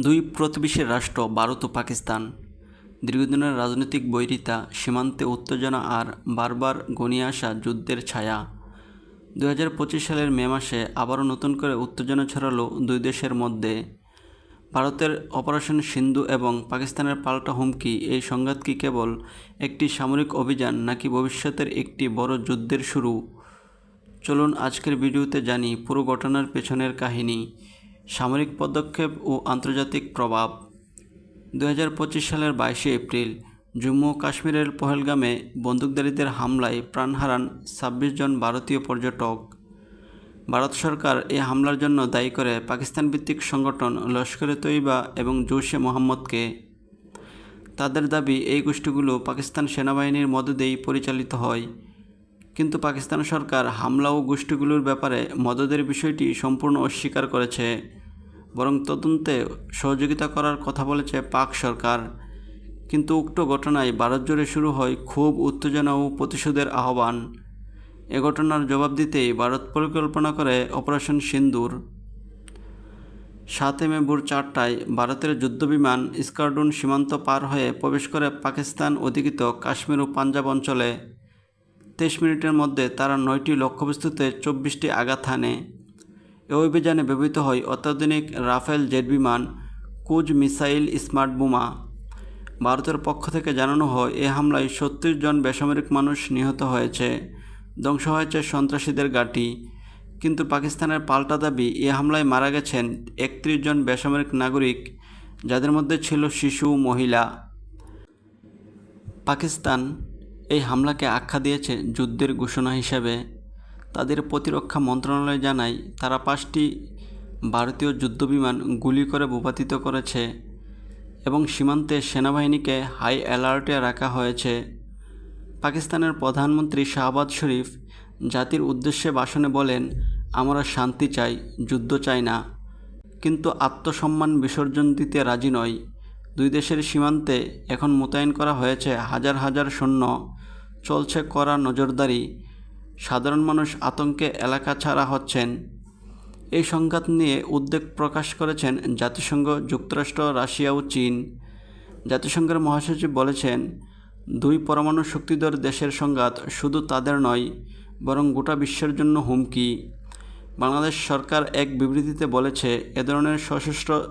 দুই প্রতিবেশী রাষ্ট্র, ভারত ও পাকিস্তান। দীর্ঘদিনের রাজনৈতিক বৈরিতা, সীমান্তে উত্তেজনা আর বারবার ঘনিয়ে আসা যুদ্ধের ছায়া। দু হাজার পঁচিশ সালের মে মাসে আবারও নতুন করে উত্তেজনা ছড়ালো দুই দেশের মধ্যে। ভারতের অপারেশন সিন্ধু এবং পাকিস্তানের পাল্টা হুমকি, এই সংঘাত কি কেবল একটি সামরিক অভিযান নাকি ভবিষ্যতের একটি বড় যুদ্ধের শুরু? চলুন আজকের ভিডিওতে জানি পুরো ঘটনার পেছনের কাহিনী। সামরিক পদক্ষেপ ও আন্তর্জাতিক প্রভাব। দু হাজার পঁচিশ সালের বাইশে এপ্রিল জম্মু কাশ্মীরের পহেলগামে বন্দুকধারীদের হামলায় প্রাণ হারান ছাব্বিশ জন ভারতীয় পর্যটক। ভারত সরকার এই হামলার জন্য দায়ী করে পাকিস্তান ভিত্তিক সংগঠন লস্করে তৈবা এবং জৈশে মোহাম্মদকে। তাদের দাবি, এই গোষ্ঠীগুলো পাকিস্তান সেনাবাহিনীর মদদেই পরিচালিত হয়। কিন্তু পাকিস্তান সরকার হামলা ও গোষ্ঠীগুলোর ব্যাপারে মদদের বিষয়টি সম্পূর্ণ অস্বীকার করেছে। বরং তদন্তে সহযোগিতা করার কথা বলেছে পাক সরকার। কিন্তু উক্ত ঘটনায় ভারত জুড়ে শুরু হয় খুব উত্তেজনা ও প্রতিশোধের আহ্বান। এ ঘটনার জবাব দিতেই ভারত পরিকল্পনা করে অপারেশন সিন্দুর। সাতই মে ভোর চারটায় ভারতের যুদ্ধবিমান স্কার্ডুন সীমান্ত পার হয়ে প্রবেশ করে পাকিস্তান অধিকৃত কাশ্মীর ও পাঞ্জাব অঞ্চলে। তেইশ মিনিটের মধ্যে তারা নয়টি লক্ষ্যবস্তুতে চব্বিশটি আঘাত হানে। এ অভিযানে ব্যবহৃত হয় অত্যাধুনিক রাফেল জেট বিমান, কুজ মিসাইল স্মার্ট বোমা। ভারতের পক্ষ থেকে জানানো হয়, এ হামলায় সত্তর জন বেসামরিক মানুষ নিহত হয়েছে, ধ্বংস হয়েছে সন্ত্রাসীদের ঘাঁটি। কিন্তু পাকিস্তানের পাল্টা দাবি, এ হামলায় মারা গেছেন একত্রিশ জন বেসামরিক নাগরিক, যাদের মধ্যে ছিল শিশু, মহিলা। পাকিস্তান এই হামলাকে আখ্যা দিয়েছে যুদ্ধের ঘোষণা হিসেবে। তাদের প্রতিরক্ষা মন্ত্রণালয় জানায়, তারা পাঁচটি ভারতীয় যুদ্ধবিমান গুলি করে ভূপাতিত করেছে এবং সীমান্তে সেনাবাহিনীকে হাই অ্যালার্টে রাখা হয়েছে। পাকিস্তানের প্রধানমন্ত্রী শাহবাজ শরীফ জাতির উদ্দেশ্যে ভাষণে বলেন, আমরা শান্তি চাই, যুদ্ধ চাই না। কিন্তু আত্মসম্মান বিসর্জন দিতে রাজি নয় দুই দেশের সীমান্তে এখন মোতায়েন করা হয়েছে হাজার হাজার সৈন্য। চলছে কড়া নজরদারি। সাধারণ মানুষ আতঙ্কে এলাকা ছাড়া হচ্ছেন। এই সংঘাত নিয়ে উদ্বেগ প্রকাশ করেছেন জাতিসংঘ, যুক্তরাষ্ট্র, রাশিয়া ও চীন। জাতিসংঘের মহাসচিব বলেছেন, দুই পরমাণু শক্তিধর দেশের সংঘাত শুধু তাদের নয়, বরং গোটা বিশ্বের জন্য হুমকি। বাংলাদেশ সরকার এক বিবৃতিতে বলেছে, এ ধরনের সশস্ত্র